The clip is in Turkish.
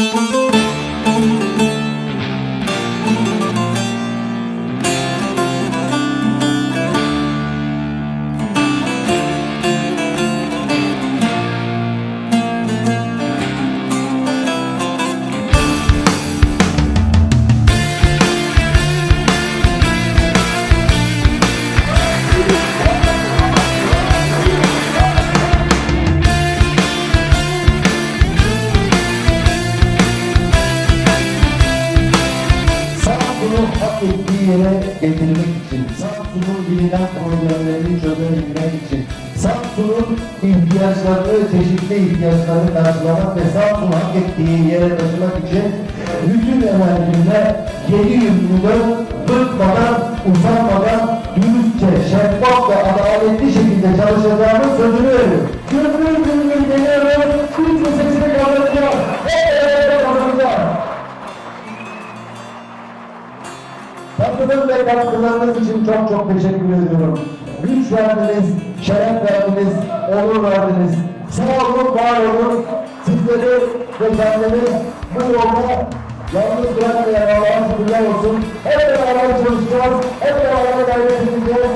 Samsun'u hak ettiği yere getirmek için, Samsun'un bilinen problemlerini çözebilmek için, Samsun'un ihtiyaçlarını, çeşitli ihtiyaçlarını karşılamak ve Samsun'u hak ettiği yere taşımak için bütün enerjimle 7-24 bıkmadan, usanmadan, dürüstçe, şeffaf ve adaletli şekilde çalışacağımın Katkınız ve katkılarınız için çok çok teşekkür ediyorum. Güç verdiniz, şeref verdiniz, onur verdiniz. Sağ olun, var olun. Sizleri ve kendimi bu yolda yalnız bırakmayan Allah'a şükürler olsun. Hep beraber çalışacağız, hep beraber gayret edeceğiz.